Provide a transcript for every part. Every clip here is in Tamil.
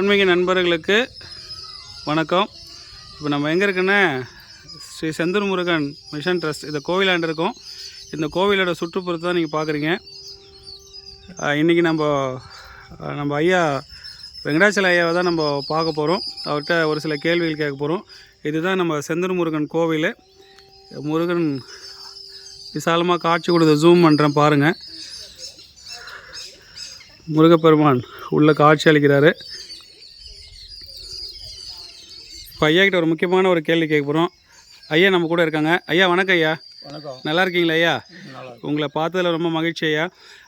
ஆன்மீக நண்பர்களுக்கு வணக்கம். இப்போ நம்ம எங்கே இருக்குன்னா ஸ்ரீ செந்தூர் முருகன் மிஷன் ட்ரஸ்ட் இந்த கோவிலாண்டு இருக்கோம். இந்த கோவிலோட சுற்றுப்புறத்தை தான் நீங்கள் பார்க்குறீங்க இன்றைக்கி நம்ம நம்ம ஐயா வெங்கடாச்சல ஐயாவை தான் நம்ம பார்க்க போகிறோம் அவர்கிட்ட ஒரு சில கேள்விகள் கேட்க போகிறோம் இதுதான் நம்ம செந்தூர் முருகன் கோவில். முருகன் விசாலமாக காட்சி கொடுத்த ஜூம் பண்ணுறேன் பாருங்கள் முருகப்பெருமான் உள்ள காட்சி அளிக்கிறாரு. இப்போ ஐயா கிட்ட ஒரு முக்கியமான ஒரு கேள்வி கேட்க போகிறோம். ஐயா நம்ம கூட இருக்காங்க. ஐயா வணக்கம் ஐயா. வணக்கம். நல்லா இருக்கீங்களா ஐயா? உங்களை பார்த்ததுல ரொம்ப மகிழ்ச்சி ஐயா.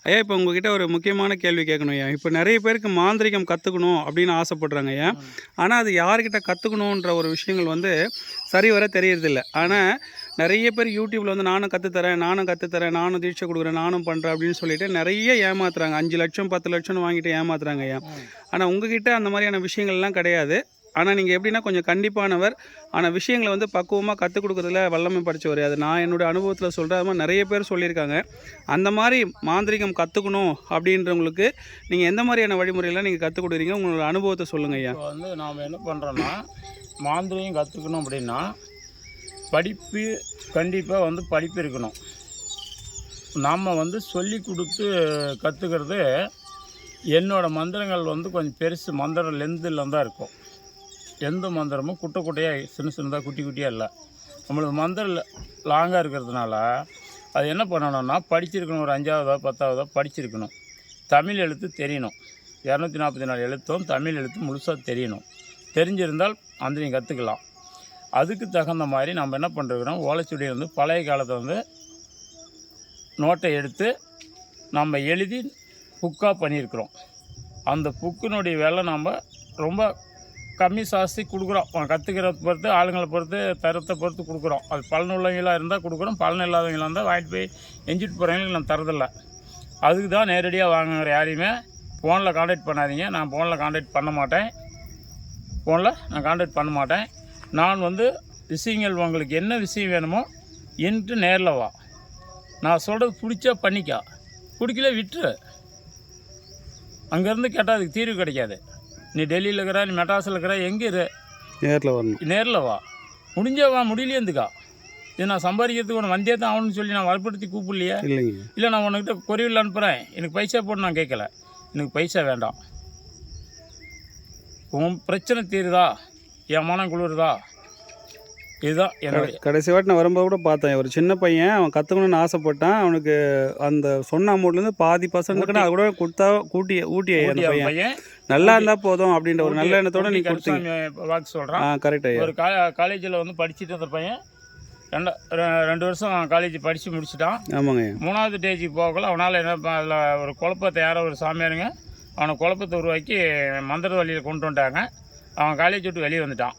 ஐயா இப்போ உங்ககிட்ட ஒரு முக்கியமான கேள்வி கேட்கணும் ஐயா. இப்போ நிறைய பேருக்கு மாந்திரிகம் கற்றுக்கணும் அப்படின்னு ஆசைப்படுறாங்க ஐயா. ஆனால் அது யார்கிட்ட கற்றுக்கணுன்ற ஒரு விஷயங்கள் வந்து சரி வர தெரியறதில்ல. ஆனால் நிறைய பேர் யூடியூப்பில் வந்து நானும் கற்றுத்தரேன் நானும் கற்றுத்தரேன் நானும் தீட்சை கொடுக்குறேன் நானும் பண்ணுறேன் அப்படின்னு சொல்லிட்டு நிறைய ஏமாத்துறாங்க. அஞ்சு லட்சம் பத்து லட்சம்னு வாங்கிட்டு ஏமாத்துறாங்க ஐயா. ஆனால் உங்ககிட்ட அந்த மாதிரியான விஷயங்கள்லாம் கிடையாது. ஆனால் நீங்கள் எப்படின்னா கொஞ்சம் கண்டிப்பானவர். ஆனால் விஷயங்களை வந்து பக்குவமாக கற்றுக் கொடுக்குறதுல வல்லமை படித்தவர் அது நான் என்னுடைய அனுபவத்தில் சொல்கிறேன் அது மாதிரி நிறைய பேர் சொல்லியிருக்காங்க. அந்த மாதிரி மாந்திரிகம் கற்றுக்கணும் அப்படின்றவங்களுக்கு நீங்கள் எந்த மாதிரியான வழிமுறையெல்லாம் நீங்கள் கற்றுக் கொடுக்குறீங்க? உங்களோட அனுபவத்தை சொல்லுங்கள் ஐயா. வந்து நாம் என்ன பண்ணுறோன்னா மாந்திரியம் கற்றுக்கணும் அப்படின்னா படிப்பு கண்டிப்பாக வந்து படிப்பு இருக்கணும். நாம் வந்து சொல்லி கொடுத்து கற்றுக்கிறது என்னோடய மந்திரங்கள் வந்து கொஞ்சம் பெருசு. மந்திரம் லெந்தில் தான் இருக்கும். எந்த மந்திரமும் குட்டை குட்டையாக சின்ன சின்னதாக குட்டி குட்டியாக இல்லை. நம்மளுக்கு மந்திரம் லாங்காக இருக்கிறதுனால அது என்ன பண்ணணும்னா படிச்சிருக்கணும் ஒரு அஞ்சாவதோ பத்தாவதோ படிச்சிருக்கணும். தமிழ் எழுத்து தெரியணும். இரநூத்தி நாற்பத்தி நாலு எழுத்தும் தமிழ் எழுத்து முழுசாக தெரியணும். தெரிஞ்சிருந்தால் அந்த நீங்கள் கற்றுக்கலாம் அதுக்கு தகுந்த மாதிரி நம்ம என்ன பண்ணுறோம் ஓலைச்சுவடி வந்து பழைய காலத்தில் வந்து நோட்டை எடுத்து நம்ம எழுதி புக்காக பண்ணியிருக்கிறோம். அந்த புக்கினுடைய வேலை நம்ம ரொம்ப கம்மி சாஸ்தி கொடுக்குறோம். கற்றுக்கிறத பொறுத்து ஆளுங்களை பொறுத்து தரத்தை பொறுத்து கொடுக்குறோம். அது பலனுள்ளவங்களாக இருந்தால் கொடுக்குறோம். பலன் இல்லாதவங்களாக இருந்தால் வாங்கிட்டு போய் எஞ்சிட்டு போகிறவங்களுக்கு நான் தரதில்லை அதுக்கு தான் நேரடியாக வாங்குற யாரையுமே ஃபோனில் காண்டாக்ட் பண்ணாதீங்க. நான் ஃபோனில் காண்டாக்ட் பண்ண மாட்டேன். ஃபோனில் நான் காண்டாக்ட் பண்ண மாட்டேன். நான் வந்து விஷயங்கள் உங்களுக்கு என்ன விஷயம் வேணுமோ என்று நேரில் வா. நான் சொல்கிறது பிடிச்சா பண்ணிக்கா. பிடிக்கல விட்டுரு. அங்கேருந்து கேட்டால் அதுக்கு தீர்வு கிடைக்காது. நீ டெல்லியில் இருக்கிற நீ மெட்ராஸில் இருக்கிற எங்கே இரு? நேரில் வரணும். நேரில் வா. முடிஞ்சா வா முடியலையே இருந்துக்கா இது நான் சம்பாதிக்கிறதுக்கு உனக்கு வந்தே தான் ஆகணும்னு சொல்லி நான் வற்புறுத்தி கூப்பிடலையே? இல்லைங்க. இல்லை நான் உனக்கிட்ட கொரியரில் அனுப்புகிறேன் எனக்கு பைசா போட்டு நான் கேட்கல. எனக்கு பைசா வேண்டாம். உன் பிரச்சனை தீருதா? என் மனம் குளிருதா? இதுதான் என்னுடைய கடைசி வாட்டி நான் வரும்போது கூட பார்த்தேன். ஒரு சின்ன பையன் அவன் கற்றுக்கணும்னு ஆசைப்பட்டான். அவனுக்கு அந்த சொன்ன அமௌண்ட்லேருந்து பாதி பர்சன்ட் அது கூட கொடுத்தா கூட்டி ஊட்டி அந்த பையன். நல்லா இருந்தால் போதும் அப்படின்ற ஒரு நல்ல எண்ணத்தோட நீ கொடுத்தீங்க. வாக்கு சொல்கிறான் கரெக்ட் ஐயா. ஒரு காலேஜில் வந்து படிச்சுட்டு இருந்த பையன் ரெண்டு ரெ- ரெண்டு வருஷம் காலேஜ் படித்து முடிச்சிட்டான். ஆமாங்க மூணாவது ஸ்டேஜுக்கு போகல அவனால் என்ன அதில் ஒரு குழப்பத்தை யாரோ ஒரு சாமியாருங்க அவனை குழப்பத்தை உருவாக்கி மந்திர வழியில் கொண்டு வந்துட்டாங்க. அவன் காலேஜ் விட்டு வெளியே வந்துட்டான்.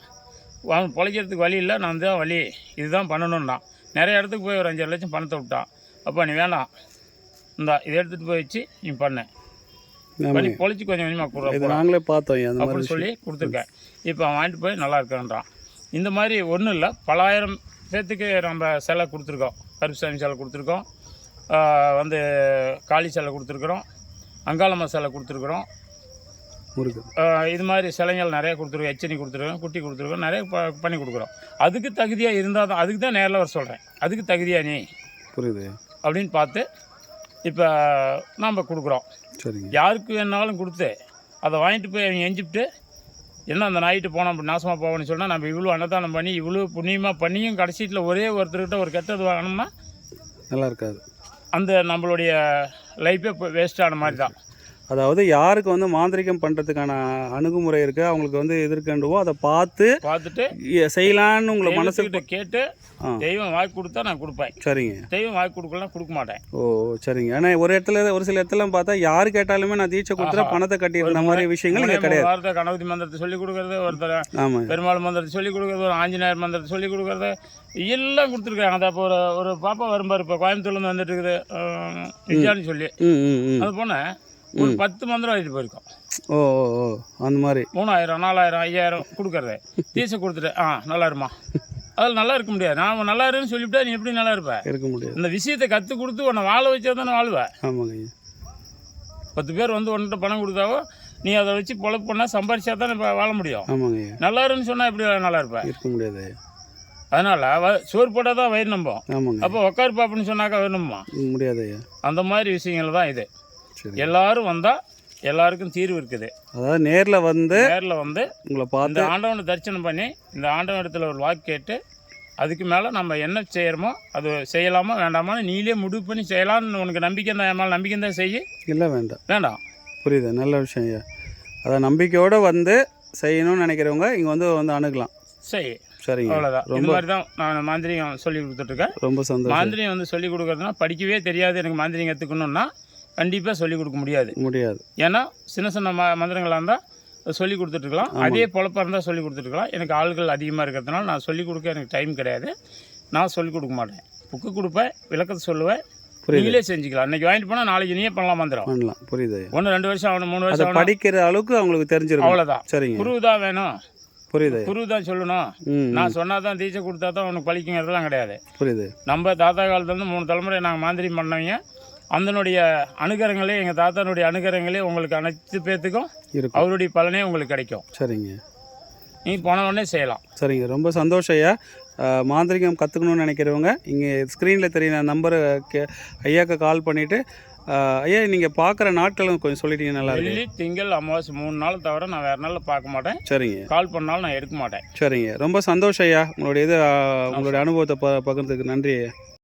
அவன் பொழைக்கிறதுக்கு வழி இல்லை நான் தான் வழி. இதுதான் பண்ணணும்னான். நிறைய இடத்துக்கு போய் ஒரு அஞ்சு லட்சம் பணத்தை விட்டான். அப்போ நீ வேணாம். இந்தா இதை எடுத்துகிட்டு போய் வச்சு நீ பண்ண. பொழைச்சி கொஞ்சம் கொஞ்சமாக இது கொடுற நாங்களே பார்த்தோம் அப்படின்னு சொல்லி கொடுத்துருக்கேன். இப்போ அவன் வாங்கிட்டு போய் நல்லா இருக்கான்றான். இந்த மாதிரி ஒன்றும் இல்லை. பலாயிரம் பேர்த்துக்கு நம்ம சிலை கொடுத்துருக்கோம். கருப்புசாமி சிலை கொடுத்துருக்கோம். வந்து காளி சிலை கொடுத்துருக்குறோம். அங்காளம்மா சிலை கொடுத்துருக்குறோம். இது மாதிரி சிலைகள் நிறைய கொடுத்துருக்கோம் எச்சனி கொடுத்துருக்கோம் குட்டி கொடுத்துருக்கோம் நிறைய ப பண்ணி கொடுக்குறோம். அதுக்கு தகுதியாக இருந்தால் தான் அதுக்கு தான் நேரில் வர சொல்கிறேன் அதுக்கு தகுதியா நீ? புரியுது. அப்படின்னு பார்த்து இப்போ நாம் கொடுக்குறோம். சரிங்க. யாருக்கு வேணாலும் கொடுத்து அதை வாங்கிட்டு போய் அவங்க எஞ்சிவிட்டு என்ன அந்த நாயிட்டு போனோம் அப்படி நாசமாக போவோம்னு சொன்னால் நம்ம இவ்வளோ அன்னதானம் பண்ணி இவ்வளோ புண்ணியமாக பண்ணியும் கடைசியில் ஒரே ஒருத்தர்கிட்ட ஒரு கெட்டது வாங்கினோம்னா நல்லா இருக்காது. அந்த நம்மளுடைய லைஃபே வேஸ்ட் ஆன மாதிரி தான். அதாவது யாருக்கு வந்து மாந்திரிகம் பண்ணுறதுக்கான அணுகுமுறை இருக்குது அவங்களுக்கு வந்து எது இருக்குன்றவோ அதை பார்த்து பார்த்துட்டு செய்யலான்னு உங்களை மனசுக்கு தெய்வத்துக்கிட்ட கேட்டு தெய்வம் வாய்க்கு கொடுத்தா நான் கொடுப்பேன். சரிங்க. தெய்வம் வாய்க்கு கொடுக்கலாம் கொடுக்க மாட்டேன். ஓ சரிங்க. ஆனால் ஒரு இடத்துல ஒரு சில இடத்துல பார்த்தா யார் கேட்டாலுமே நான் தீட்சை கொடுத்துறேன் ஆஹா. பணத்தை கட்டியிருந்த மாதிரி விஷயங்கள் இங்கே கிடையாது. கணபதி மந்திரத்தை சொல்லி கொடுக்குறது ஒருத்தர் ஆமாங்க பெருமாள் மந்திரத்தை சொல்லி கொடுக்குறது ஒரு ஆஞ்சநேயர் மந்திரத்தை சொல்லி கொடுக்குறது எல்லாம் கொடுத்துருக்காங்க. அதை இப்போ ஒரு ஒரு பாப்பா வரும்பாரு இப்போ கோயம்புத்தூர்லேருந்து வந்துட்டு இருக்குது சொல்லி. அது போன ஒரு பத்து மந்திரம் எழுதி போயிருக்கோம். ஓ ஓ ஓ அந்த மாதிரி. மூணாயிரம் நாலாயிரம் ஐயாயிரம் கொடுக்கறது. தீசை கொடுத்துட்டு ஆ நல்லா இருமா அதில் நல்லா இருக்க முடியாது. நான் நல்லா இருன்னு சொல்லிவிட்டா நீ எப்படி நல்லா இருப்ப? இருக்க முடியாது. இந்த விஷயத்தை கற்றுக் கொடுத்து உன்னை வாழ வச்சா தானே வாழ்வ? ஆமாங்க. பத்து பேர் வந்து உன்கிட்ட பணம் கொடுத்தாவோ நீ அதை வச்சு பொழப்பு பண்ணால் சம்பாரிச்சா தான் இப்போ வாழ முடியும். ஆமாங்க. நல்லா இருன்னு சொன்னால் எப்படி நல்லா இருப்பேன் இருக்க முடியாது. அதனால் சோறு போட்டால் தான் வயிறு நம்போம். ஆமாங்க. அப்போ உட்காரு பாப்புன்னு சொன்னாக்கா நம்புமா? முடியாது. அந்த மாதிரி விஷயங்கள் தான் இது. எல்லாரும் வந்தால் எல்லாருக்கும் தீர்வு இருக்குது. அதாவது நேரில் வந்து நேரில் வந்து உங்களை இந்த பார்த்து ஆண்டவனை தரிசனம் பண்ணி இந்த ஆண்டவன் இடத்துல ஒரு வாக்கு கேட்டு அதுக்கு மேலே நம்ம என்ன செய்கிறோமோ அது செய்யலாமா வேண்டாமான்னு நீங்களே முடிவு பண்ணி செய்யலாம்னு உனக்கு நம்பிக்கை தான் என் மேலே நம்பிக்கை தான் செய்ய. இல்லை வேண்டாம். வேண்டாம். புரியுது நல்ல விஷயம் ஐயா. அதான் நம்பிக்கையோடு வந்து செய்யணும்னு நினைக்கிறவங்க இங்கே வந்து வந்து அணுகலாம். செய் சரிங்க. அவ்வளோதான் ரொம்ப மாதிரி தான் நான் மாந்திரிகம் சொல்லி கொடுத்துட்ருக்கேன் ரொம்ப சந்தோஷம். மாந்திரியம் வந்து சொல்லி கொடுக்குறதுனா படிக்கவே தெரியாது. எனக்கு மாந்திரியம் கற்றுக்கணுன்னா கண்டிப்பாக சொல்லி கொடுக்க முடியாது. முடியாது. ஏன்னா சின்ன சின்ன ம மந்திரங்களாக இருந்தால் சொல்லி கொடுத்துட்ருக்கலாம் அதே பொழப்பாக இருந்தால் சொல்லி கொடுத்துட்ருக்கலாம் எனக்கு ஆள்கள் அதிகமாக இருக்கிறதுனால நான் சொல்லி கொடுக்க எனக்கு டைம் கிடையாது. நான் சொல்லி கொடுக்க மாட்டேன். புக்கு கொடுப்பேன் விளக்கத்தை சொல்லுவேன். நீங்களே செஞ்சுக்கலாம். இன்னைக்கு வாங்கிட்டு போனால் நாளைக்கு நீயே பண்ணலாம் மந்திரம். பண்ணலாம். புரியுது. ஒன்று ரெண்டு வருஷம் ஆகணும் மூணு வருஷம் படிக்கிற அளவுக்கு அவங்களுக்கு தெரிஞ்சிருக்கும். அவ்வளோதான் சரிங்க. குரு தான் வேணும். புரியுது. குரு தான் சொல்லணும் நான் சொன்னால் தான் தீட்சை கொடுத்தா தான் உனக்கு பழிக்குங்கிறதுலாம் கிடையாது. புரியுது. நம்ம தாத்தா காலத்துலேருந்து மூணு தலைமுறை நாங்கள் மாந்திரி பண்ணவங்க. அதனுடைய அனுகரங்களே எங்கள் தாத்தானுடைய அனுகரங்களே உங்களுக்கு அனைத்து பேர்த்துக்கும் இருக்கும். அவருடைய பலனே உங்களுக்கு கிடைக்கும். சரிங்க. நீ போன உடனே செய்யலாம். சரிங்க. ரொம்ப சந்தோஷம் ஐயா. மாந்திரிகம் கற்றுக்கணும்னு நினைக்கிறவங்க இங்கே ஸ்க்ரீனில் தெரியுற நம்பரை கே ஐயாக்கு கால் பண்ணிவிட்டு ஐயா நீங்கள் பார்க்குற நாட்களும் கொஞ்சம் சொல்லிட்டீங்க நல்லா இருக்கு வெள்ளி திங்கள் அமாவாசை மூணு நாள் தவிர நான் வேறு நாளில் பார்க்க மாட்டேன். சரிங்க. கால் பண்ணாலும் நான் எடுக்க மாட்டேன். சரிங்க. ரொம்ப சந்தோஷம் ஐயா. உங்களுடைய இது உங்களுடைய அனுபவத்தை ப பகிர்ந்ததுக்கு நன்றி ஐயா.